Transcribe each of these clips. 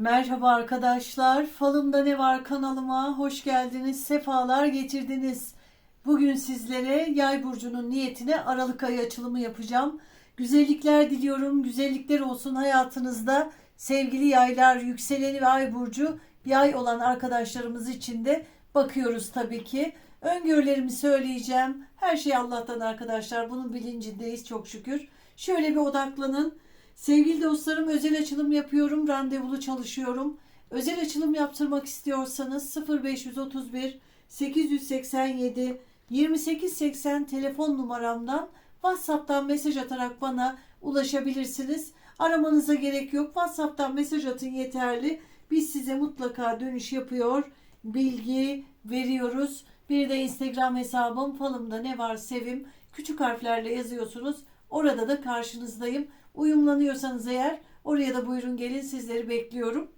Merhaba arkadaşlar. Falımda ne var kanalıma hoş geldiniz. Sefalar getirdiniz. Bugün sizlere Yay burcunun niyetine Aralık ayı açılımı yapacağım. Güzellikler diliyorum. Güzellikler olsun hayatınızda. Sevgili yaylar, yükseleni ve ay burcu yay olan arkadaşlarımız için de bakıyoruz tabii ki. Öngörülerimi söyleyeceğim. Her şey Allah'tan arkadaşlar. Bunun bilincindeyiz çok şükür. Şöyle bir odaklanın. Sevgili dostlarım özel açılım yapıyorum. Randevulu çalışıyorum. Özel açılım yaptırmak istiyorsanız 0531 887 2880 telefon numaramdan WhatsApp'tan mesaj atarak bana ulaşabilirsiniz. Aramanıza gerek yok. WhatsApp'tan mesaj atın yeterli. Biz size mutlaka dönüş yapıyor, bilgi veriyoruz. Bir de Instagram hesabım falımda ne var sevim küçük harflerle yazıyorsunuz. Orada da karşınızdayım. Uyumlanıyorsanız eğer oraya da buyurun gelin sizleri bekliyorum.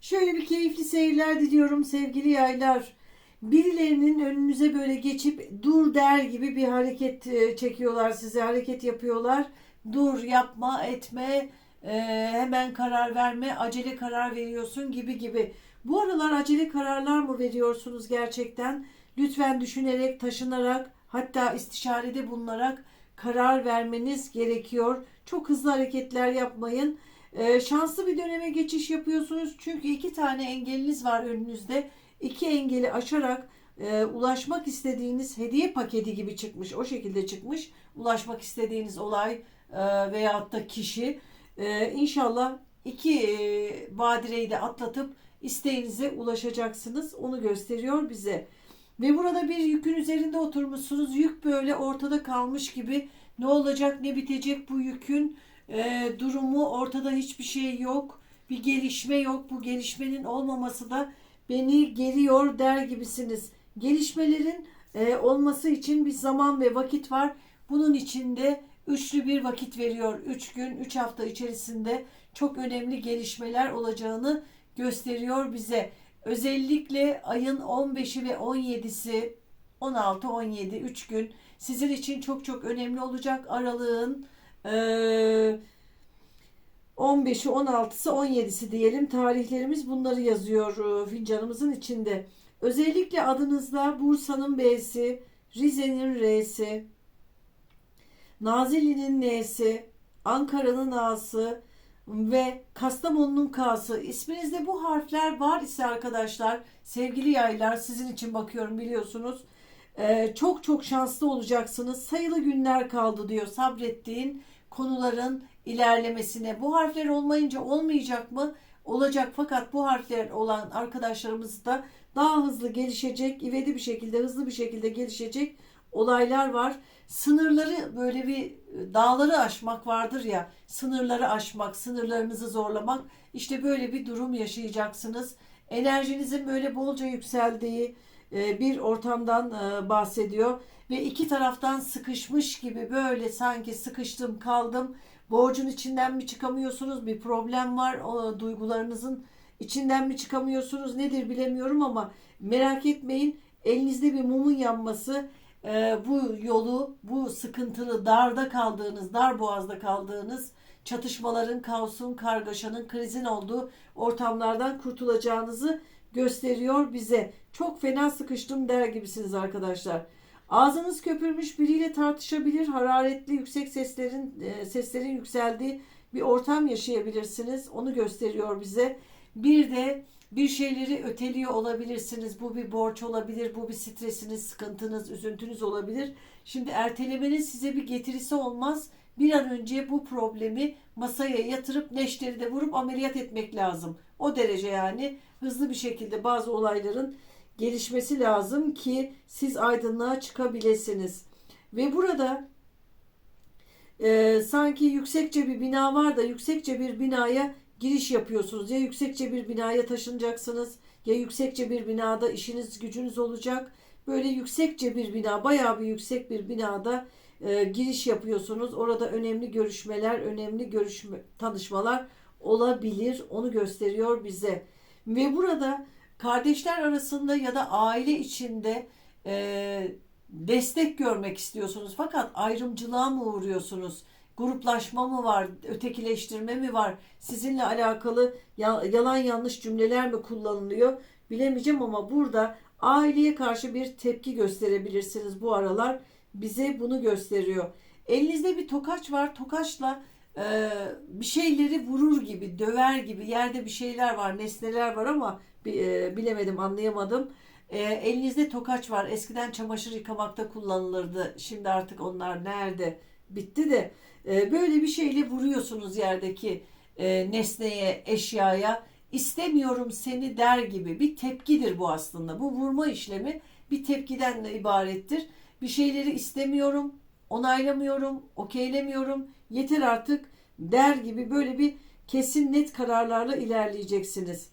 Şöyle bir keyifli seyirler diliyorum sevgili yaylar. Birilerinin önünüze böyle geçip dur der gibi bir hareket e, çekiyorlar size hareket yapıyorlar. Dur yapma etme e, hemen karar verme acele karar veriyorsun gibi gibi. Bu aralar acele kararlar mı veriyorsunuz gerçekten? Lütfen düşünerek taşınarak hatta istişarede bulunarak karar vermeniz gerekiyor. Çok hızlı hareketler yapmayın. Ee, şanslı bir döneme geçiş yapıyorsunuz. Çünkü iki tane engeliniz var önünüzde. İki engeli aşarak e, ulaşmak istediğiniz hediye paketi gibi çıkmış. O şekilde çıkmış. Ulaşmak istediğiniz olay e, veyahut da kişi. E, inşallah iki e, badireyi de atlatıp isteğinize ulaşacaksınız. Onu gösteriyor bize. Ve burada bir yükün üzerinde oturmuşsunuz. Yük böyle ortada kalmış gibi. Ne olacak ne bitecek bu yükün e, durumu ortada hiçbir şey yok. Bir gelişme yok. Bu gelişmenin olmaması da beni geriyor der gibisiniz. Gelişmelerin e, olması için bir zaman ve vakit var. Bunun içinde üçlü bir vakit veriyor. Üç gün, üç hafta içerisinde çok önemli gelişmeler olacağını gösteriyor bize. Özellikle ayın 15'i ve 17'si 16-17 3 gün sizin için çok çok önemli olacak. Aralığın e, 15'i 16'sı 17'si diyelim tarihlerimiz bunları yazıyor e, fincanımızın içinde. Özellikle adınızda Bursa'nın B'si, Rize'nin R'si, Nazilli'nin N'si, Ankara'nın A'sı, ve Kastamonu'nun K'sı. İsminizde bu harfler var ise arkadaşlar, sevgili yaylar sizin için bakıyorum biliyorsunuz. Ee, çok çok şanslı olacaksınız. Sayılı günler kaldı diyor sabrettiğin konuların ilerlemesine. Bu harfler olmayınca olmayacak mı? Olacak fakat bu harfler olan arkadaşlarımız da daha hızlı gelişecek, ivedi bir şekilde, hızlı bir şekilde gelişecek olaylar var. Sınırları böyle bir dağları aşmak vardır ya, sınırları aşmak, sınırlarınızı zorlamak. İşte böyle bir durum yaşayacaksınız. Enerjinizin böyle bolca yükseldiği e, bir ortamdan e, bahsediyor ve iki taraftan sıkışmış gibi böyle sanki sıkıştım kaldım. Borcun içinden mi çıkamıyorsunuz? Bir problem var. O duygularınızın içinden mi çıkamıyorsunuz? Nedir bilemiyorum ama merak etmeyin. Elinizde bir mumun yanması e, bu yolu, bu sıkıntılı, darda kaldığınız, dar boğazda kaldığınız çatışmaların, kaosun, kargaşanın, krizin olduğu ortamlardan kurtulacağınızı gösteriyor bize. Çok fena sıkıştım der gibisiniz arkadaşlar. Ağzınız köpürmüş biriyle tartışabilir, hararetli yüksek seslerin e, seslerin yükseldiği bir ortam yaşayabilirsiniz. Onu gösteriyor bize. Bir de bir şeyleri öteliyor olabilirsiniz. Bu bir borç olabilir, bu bir stresiniz, sıkıntınız, üzüntünüz olabilir. Şimdi ertelemenin size bir getirisi olmaz. Bir an önce bu problemi masaya yatırıp neşteri de vurup ameliyat etmek lazım. O derece yani hızlı bir şekilde bazı olayların gelişmesi lazım ki siz aydınlığa çıkabilesiniz. Ve burada e, sanki yüksekçe bir bina var da yüksekçe bir binaya giriş yapıyorsunuz. Ya yüksekçe bir binaya taşınacaksınız ya yüksekçe bir binada işiniz gücünüz olacak. Böyle yüksekçe bir bina, bayağı bir yüksek bir binada e, giriş yapıyorsunuz. Orada önemli görüşmeler, önemli görüşme, tanışmalar olabilir. Onu gösteriyor bize. Ve burada kardeşler arasında ya da aile içinde e, destek görmek istiyorsunuz. Fakat ayrımcılığa mı uğruyorsunuz? Gruplaşma mı var, ötekileştirme mi var, sizinle alakalı ya- yalan yanlış cümleler mi kullanılıyor bilemeyeceğim ama burada aileye karşı bir tepki gösterebilirsiniz bu aralar. Bize bunu gösteriyor. Elinizde bir tokaç var. Tokaçla e, bir şeyleri vurur gibi, döver gibi. Yerde bir şeyler var, nesneler var ama e, bilemedim, anlayamadım. E, elinizde tokaç var. Eskiden çamaşır yıkamakta kullanılırdı. Şimdi artık onlar nerede? Bitti de e, böyle bir şeyle vuruyorsunuz yerdeki e, nesneye, eşyaya. İstemiyorum seni der gibi bir tepkidir bu aslında. Bu vurma işlemi bir tepkiden de ibarettir. Bir şeyleri istemiyorum, onaylamıyorum, okeylemiyorum, yeter artık der gibi böyle bir kesin net kararlarla ilerleyeceksiniz.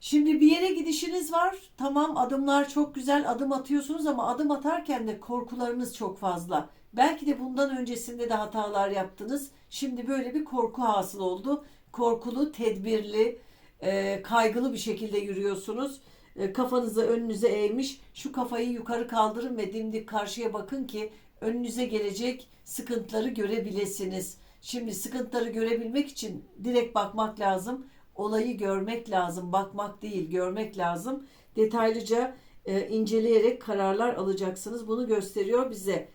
Şimdi bir yere gidişiniz var. Tamam adımlar çok güzel adım atıyorsunuz ama adım atarken de korkularınız çok fazla. Belki de bundan öncesinde de hatalar yaptınız. Şimdi böyle bir korku hasıl oldu. Korkulu, tedbirli, e, kaygılı bir şekilde yürüyorsunuz. E, kafanızı önünüze eğmiş. Şu kafayı yukarı kaldırın ve dimdik karşıya bakın ki önünüze gelecek sıkıntıları görebilesiniz. Şimdi sıkıntıları görebilmek için direkt bakmak lazım. Olayı görmek lazım. Bakmak değil, görmek lazım. Detaylıca e, inceleyerek kararlar alacaksınız. Bunu gösteriyor bize.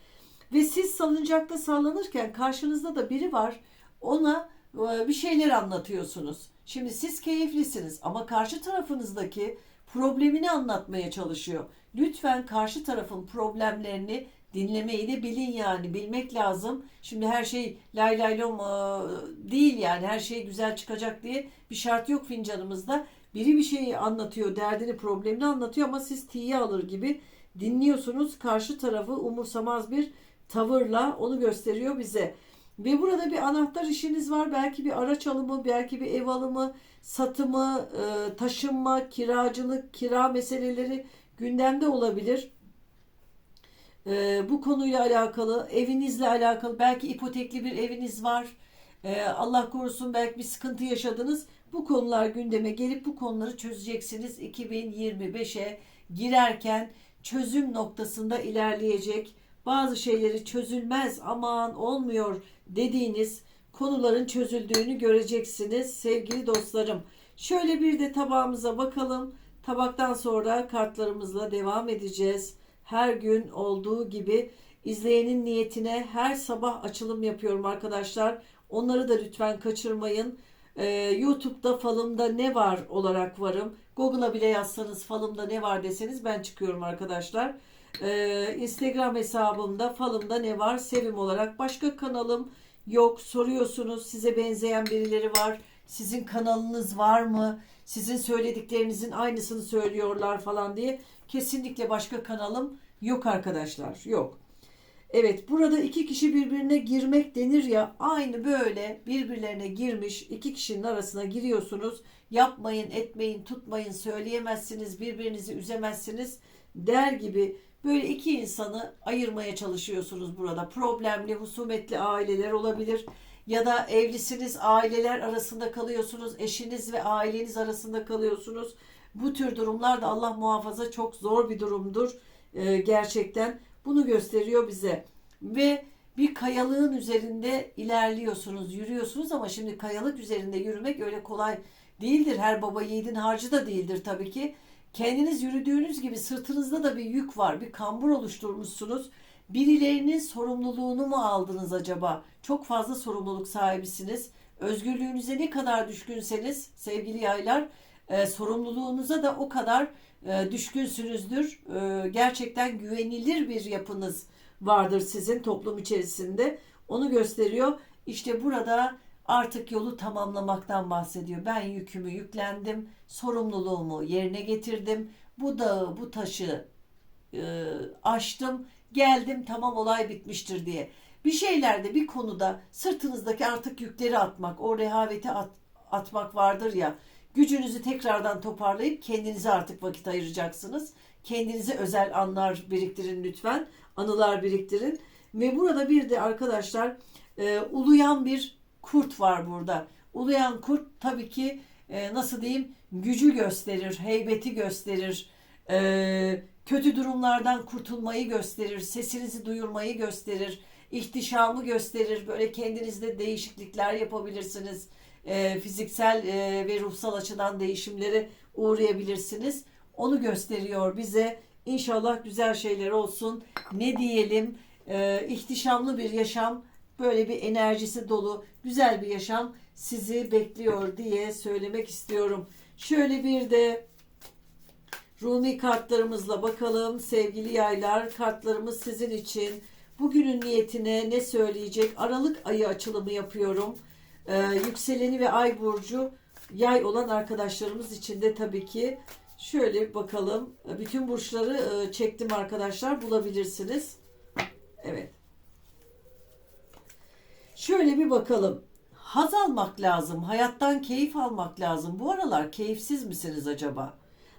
Ve siz salıncakta sallanırken karşınızda da biri var. Ona e, bir şeyler anlatıyorsunuz. Şimdi siz keyiflisiniz ama karşı tarafınızdaki problemini anlatmaya çalışıyor. Lütfen karşı tarafın problemlerini dinlemeyi de bilin yani bilmek lazım. Şimdi her şey lay lay lom e, değil yani her şey güzel çıkacak diye bir şart yok fincanımızda. Biri bir şeyi anlatıyor, derdini, problemini anlatıyor ama siz tiye alır gibi dinliyorsunuz. Karşı tarafı umursamaz bir tavırla onu gösteriyor bize. Ve burada bir anahtar işiniz var. Belki bir araç alımı, belki bir ev alımı, satımı, e, taşınma, kiracılık, kira meseleleri gündemde olabilir. E, bu konuyla alakalı, evinizle alakalı, belki ipotekli bir eviniz var. E, Allah korusun belki bir sıkıntı yaşadınız. Bu konular gündeme gelip bu konuları çözeceksiniz. 2025'e girerken çözüm noktasında ilerleyecek. Bazı şeyleri çözülmez aman olmuyor dediğiniz konuların çözüldüğünü göreceksiniz sevgili dostlarım. Şöyle bir de tabağımıza bakalım. Tabaktan sonra kartlarımızla devam edeceğiz. Her gün olduğu gibi izleyenin niyetine her sabah açılım yapıyorum arkadaşlar. Onları da lütfen kaçırmayın. Ee, YouTube'da falımda ne var olarak varım. Google'a bile yazsanız falımda ne var deseniz ben çıkıyorum arkadaşlar. Ee, Instagram hesabımda falımda ne var? Sevim olarak. Başka kanalım yok. Soruyorsunuz. Size benzeyen birileri var. Sizin kanalınız var mı? Sizin söylediklerinizin aynısını söylüyorlar falan diye. Kesinlikle başka kanalım yok arkadaşlar. Yok. Evet burada iki kişi birbirine girmek denir ya aynı böyle birbirlerine girmiş iki kişinin arasına giriyorsunuz. Yapmayın etmeyin tutmayın söyleyemezsiniz birbirinizi üzemezsiniz der gibi böyle iki insanı ayırmaya çalışıyorsunuz burada. Problemli husumetli aileler olabilir ya da evlisiniz aileler arasında kalıyorsunuz eşiniz ve aileniz arasında kalıyorsunuz. Bu tür durumlar da Allah muhafaza çok zor bir durumdur Ee, gerçekten. Bunu gösteriyor bize. Ve bir kayalığın üzerinde ilerliyorsunuz, yürüyorsunuz ama şimdi kayalık üzerinde yürümek öyle kolay değildir. Her baba yiğidin harcı da değildir tabii ki. Kendiniz yürüdüğünüz gibi sırtınızda da bir yük var, bir kambur oluşturmuşsunuz. Birilerinin sorumluluğunu mu aldınız acaba? Çok fazla sorumluluk sahibisiniz. Özgürlüğünüze ne kadar düşkünseniz sevgili yaylar, e, sorumluluğunuza da o kadar e, düşkünsünüzdür. E, gerçekten güvenilir bir yapınız vardır sizin toplum içerisinde. Onu gösteriyor. İşte burada artık yolu tamamlamaktan bahsediyor. Ben yükümü yüklendim, sorumluluğumu yerine getirdim. Bu dağı, bu taşı e, aştım, geldim tamam olay bitmiştir diye. Bir şeylerde bir konuda sırtınızdaki artık yükleri atmak, o rehaveti at, atmak vardır ya. Gücünüzü tekrardan toparlayıp kendinize artık vakit ayıracaksınız. Kendinize özel anlar biriktirin lütfen. Anılar biriktirin. Ve burada bir de arkadaşlar e, uluyan bir kurt var burada. Uluyan kurt tabii ki e, nasıl diyeyim gücü gösterir, heybeti gösterir. E, kötü durumlardan kurtulmayı gösterir, sesinizi duyurmayı gösterir. ihtişamı gösterir. Böyle kendinizde değişiklikler yapabilirsiniz. E, fiziksel e, ve ruhsal açıdan değişimlere uğrayabilirsiniz. Onu gösteriyor bize. İnşallah güzel şeyler olsun. Ne diyelim? E, ihtişamlı bir yaşam, böyle bir enerjisi dolu, güzel bir yaşam sizi bekliyor diye söylemek istiyorum. Şöyle bir de Rumi kartlarımızla bakalım sevgili yaylar. Kartlarımız sizin için. Bugünün niyetine ne söyleyecek? Aralık ayı açılımı yapıyorum. Ee, yükseleni ve ay burcu yay olan arkadaşlarımız için de tabii ki şöyle bakalım. Bütün burçları e, çektim arkadaşlar. Bulabilirsiniz. Evet. Şöyle bir bakalım. Haz almak lazım. Hayattan keyif almak lazım. Bu aralar keyifsiz misiniz acaba?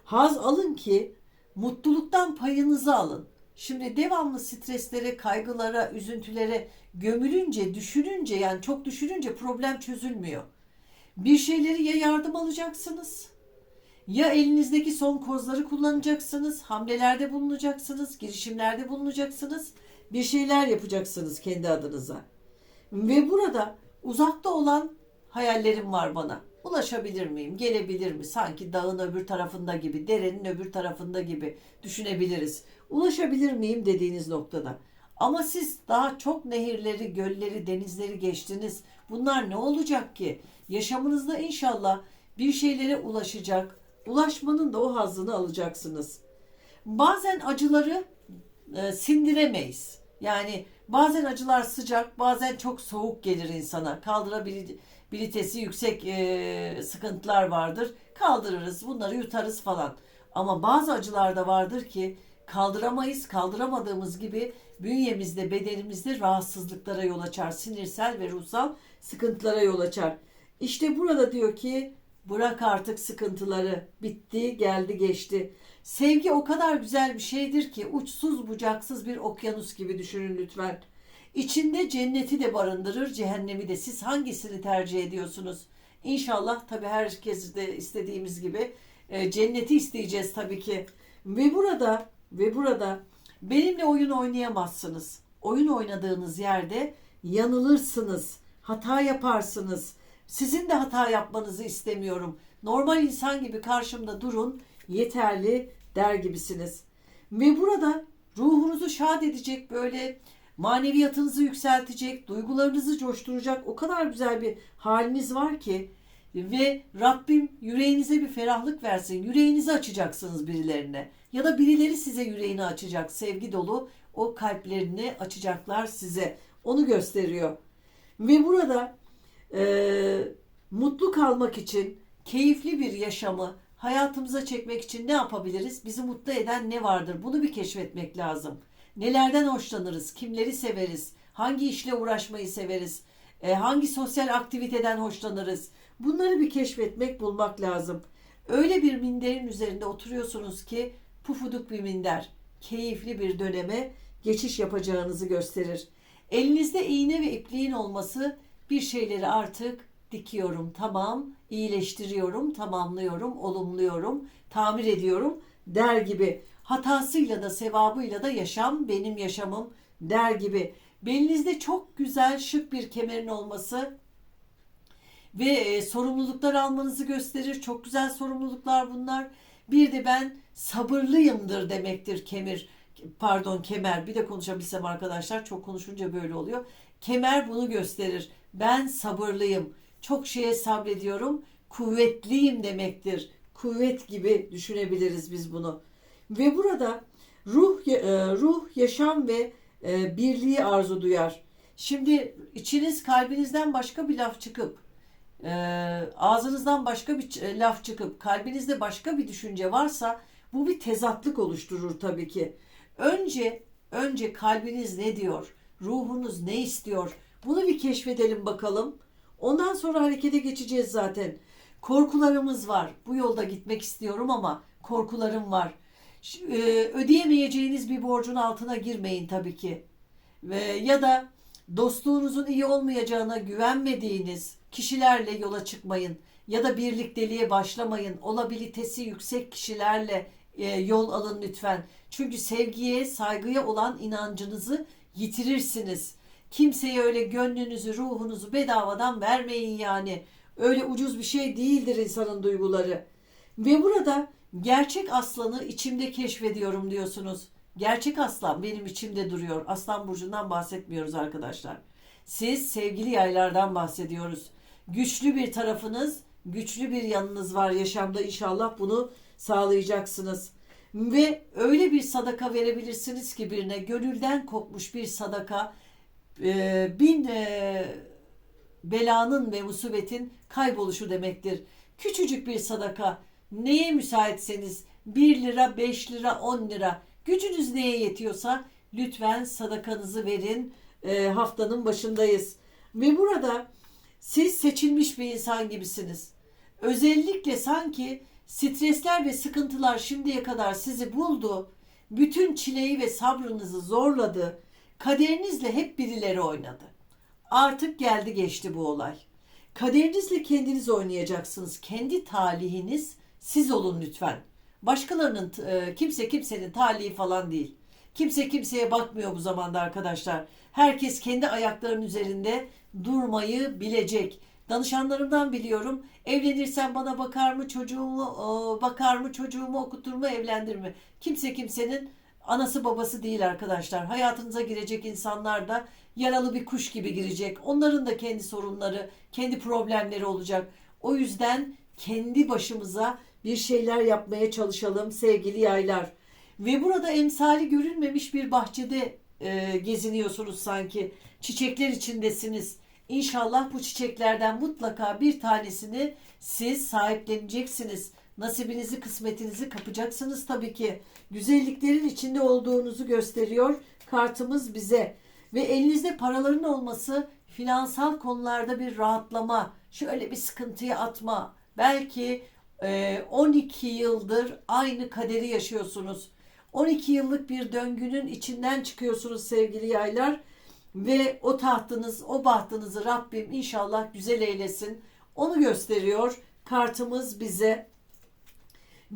Haz alın ki mutluluktan payınızı alın. Şimdi devamlı streslere, kaygılara, üzüntülere gömülünce, düşününce yani çok düşününce problem çözülmüyor. Bir şeyleri ya yardım alacaksınız ya elinizdeki son kozları kullanacaksınız, hamlelerde bulunacaksınız, girişimlerde bulunacaksınız, bir şeyler yapacaksınız kendi adınıza. Ve burada uzakta olan hayallerim var bana. Ulaşabilir miyim? Gelebilir mi? Sanki dağın öbür tarafında gibi, derenin öbür tarafında gibi düşünebiliriz. Ulaşabilir miyim dediğiniz noktada. Ama siz daha çok nehirleri, gölleri, denizleri geçtiniz. Bunlar ne olacak ki? Yaşamınızda inşallah bir şeylere ulaşacak. Ulaşmanın da o hazzını alacaksınız. Bazen acıları e, sindiremeyiz. Yani bazen acılar sıcak, bazen çok soğuk gelir insana. Kaldırabilitesi yüksek e, sıkıntılar vardır. Kaldırırız, bunları yutarız falan. Ama bazı acılar da vardır ki kaldıramayız. Kaldıramadığımız gibi bünyemizde, bedenimizde rahatsızlıklara yol açar. Sinirsel ve ruhsal sıkıntılara yol açar. İşte burada diyor ki bırak artık sıkıntıları. Bitti, geldi, geçti. Sevgi o kadar güzel bir şeydir ki uçsuz bucaksız bir okyanus gibi düşünün lütfen. İçinde cenneti de barındırır, cehennemi de. Siz hangisini tercih ediyorsunuz? İnşallah tabii herkes de istediğimiz gibi e, cenneti isteyeceğiz tabii ki. Ve burada ve burada benimle oyun oynayamazsınız. Oyun oynadığınız yerde yanılırsınız, hata yaparsınız. Sizin de hata yapmanızı istemiyorum. Normal insan gibi karşımda durun, yeterli der gibisiniz. Ve burada ruhunuzu şad edecek böyle maneviyatınızı yükseltecek, duygularınızı coşturacak o kadar güzel bir haliniz var ki ve Rabbim yüreğinize bir ferahlık versin. Yüreğinizi açacaksınız birilerine ya da birileri size yüreğini açacak. Sevgi dolu o kalplerini açacaklar size. Onu gösteriyor. Ve burada e, mutlu kalmak için keyifli bir yaşamı hayatımıza çekmek için ne yapabiliriz? Bizi mutlu eden ne vardır? Bunu bir keşfetmek lazım. Nelerden hoşlanırız? Kimleri severiz? Hangi işle uğraşmayı severiz? E, hangi sosyal aktiviteden hoşlanırız? Bunları bir keşfetmek, bulmak lazım. Öyle bir minderin üzerinde oturuyorsunuz ki pufuduk bir minder. Keyifli bir döneme geçiş yapacağınızı gösterir. Elinizde iğne ve ipliğin olması bir şeyleri artık dikiyorum, tamam, iyileştiriyorum, tamamlıyorum, olumluyorum, tamir ediyorum der gibi. Hatasıyla da sevabıyla da yaşam benim yaşamım der gibi. Belinizde çok güzel şık bir kemerin olması ve e, sorumluluklar almanızı gösterir. Çok güzel sorumluluklar bunlar. Bir de ben sabırlıyımdır demektir kemir. Pardon kemer. Bir de konuşabilsem arkadaşlar. Çok konuşunca böyle oluyor. Kemer bunu gösterir. Ben sabırlıyım. Çok şeye sabrediyorum. Kuvvetliyim demektir. Kuvvet gibi düşünebiliriz biz bunu. Ve burada ruh e, ruh yaşam ve e, birliği arzu duyar. Şimdi içiniz kalbinizden başka bir laf çıkıp e, ağzınızdan başka bir laf çıkıp kalbinizde başka bir düşünce varsa bu bir tezatlık oluşturur tabii ki. Önce önce kalbiniz ne diyor? Ruhunuz ne istiyor? Bunu bir keşfedelim bakalım. Ondan sonra harekete geçeceğiz zaten. Korkularımız var. Bu yolda gitmek istiyorum ama korkularım var. E, ödeyemeyeceğiniz bir borcun altına girmeyin tabii ki. Ya da dostluğunuzun iyi olmayacağına güvenmediğiniz kişilerle yola çıkmayın ya da birlikteliğe başlamayın. Olabilitesi yüksek kişilerle e, yol alın lütfen. Çünkü sevgiye, saygıya olan inancınızı yitirirsiniz Kimseye öyle gönlünüzü, ruhunuzu bedavadan vermeyin yani. Öyle ucuz bir şey değildir insanın duyguları. Ve burada gerçek aslanı içimde keşfediyorum diyorsunuz. Gerçek aslan benim içimde duruyor. Aslan burcundan bahsetmiyoruz arkadaşlar. Siz sevgili yaylardan bahsediyoruz. Güçlü bir tarafınız, güçlü bir yanınız var yaşamda inşallah bunu sağlayacaksınız. Ve öyle bir sadaka verebilirsiniz ki birine gönülden kopmuş bir sadaka e, bin belanın ve musibetin kayboluşu demektir. Küçücük bir sadaka neye müsaitseniz 1 lira 5 lira 10 lira gücünüz neye yetiyorsa lütfen sadakanızı verin. E, haftanın başındayız. Ve burada siz seçilmiş bir insan gibisiniz. Özellikle sanki stresler ve sıkıntılar şimdiye kadar sizi buldu. Bütün çileyi ve sabrınızı zorladı. Kaderinizle hep birileri oynadı. Artık geldi geçti bu olay. Kaderinizle kendiniz oynayacaksınız. Kendi talihiniz siz olun lütfen. Başkalarının e, kimse kimsenin talihi falan değil. Kimse kimseye bakmıyor bu zamanda arkadaşlar. Herkes kendi ayaklarının üzerinde durmayı bilecek. Danışanlarımdan biliyorum. Evlenirsem bana bakar mı çocuğumu e, bakar mı çocuğumu okutur mu evlendirir mi? Kimse kimsenin anası babası değil arkadaşlar. Hayatınıza girecek insanlar da yaralı bir kuş gibi girecek. Onların da kendi sorunları, kendi problemleri olacak. O yüzden kendi başımıza bir şeyler yapmaya çalışalım sevgili yaylar. Ve burada emsali görülmemiş bir bahçede e, geziniyorsunuz sanki. Çiçekler içindesiniz. İnşallah bu çiçeklerden mutlaka bir tanesini siz sahipleneceksiniz. Nasibinizi, kısmetinizi kapacaksınız tabii ki. Güzelliklerin içinde olduğunuzu gösteriyor kartımız bize. Ve elinizde paraların olması finansal konularda bir rahatlama, şöyle bir sıkıntıya atma. Belki e, 12 yıldır aynı kaderi yaşıyorsunuz. 12 yıllık bir döngünün içinden çıkıyorsunuz sevgili yaylar. Ve o tahtınız, o bahtınızı Rabbim inşallah güzel eylesin. Onu gösteriyor kartımız bize.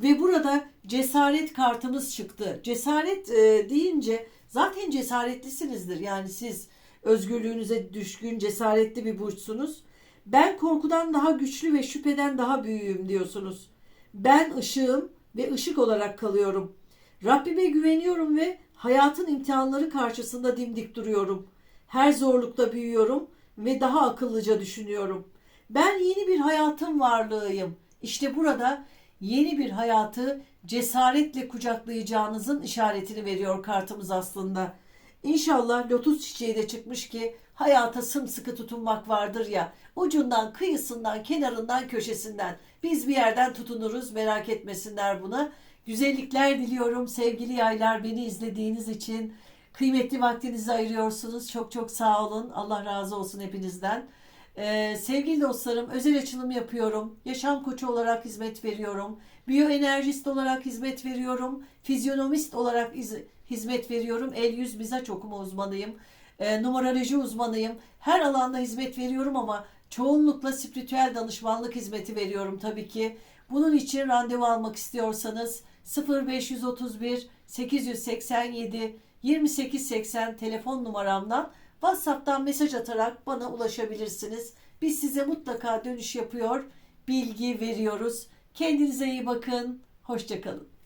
Ve burada cesaret kartımız çıktı. Cesaret e, deyince zaten cesaretlisinizdir. Yani siz özgürlüğünüze düşkün, cesaretli bir burçsunuz. Ben korkudan daha güçlü ve şüpheden daha büyüğüm diyorsunuz. Ben ışığım ve ışık olarak kalıyorum. Rabbime güveniyorum ve hayatın imtihanları karşısında dimdik duruyorum. Her zorlukta büyüyorum ve daha akıllıca düşünüyorum. Ben yeni bir hayatın varlığıyım. İşte burada yeni bir hayatı cesaretle kucaklayacağınızın işaretini veriyor kartımız aslında. İnşallah lotus çiçeği de çıkmış ki hayata sımsıkı tutunmak vardır ya. Ucundan, kıyısından, kenarından, köşesinden. Biz bir yerden tutunuruz merak etmesinler buna. Güzellikler diliyorum sevgili yaylar beni izlediğiniz için. Kıymetli vaktinizi ayırıyorsunuz. Çok çok sağ olun. Allah razı olsun hepinizden. Ee, sevgili dostlarım özel açılım yapıyorum. Yaşam koçu olarak hizmet veriyorum. Biyoenerjist olarak hizmet veriyorum. Fizyonomist olarak iz- hizmet veriyorum. El yüz mizaç okuma uzmanıyım. Ee, numeroloji uzmanıyım. Her alanda hizmet veriyorum ama çoğunlukla spiritüel danışmanlık hizmeti veriyorum tabii ki. Bunun için randevu almak istiyorsanız 0531 887 2880 telefon numaramdan WhatsApp'tan mesaj atarak bana ulaşabilirsiniz. Biz size mutlaka dönüş yapıyor, bilgi veriyoruz. Kendinize iyi bakın. Hoşçakalın.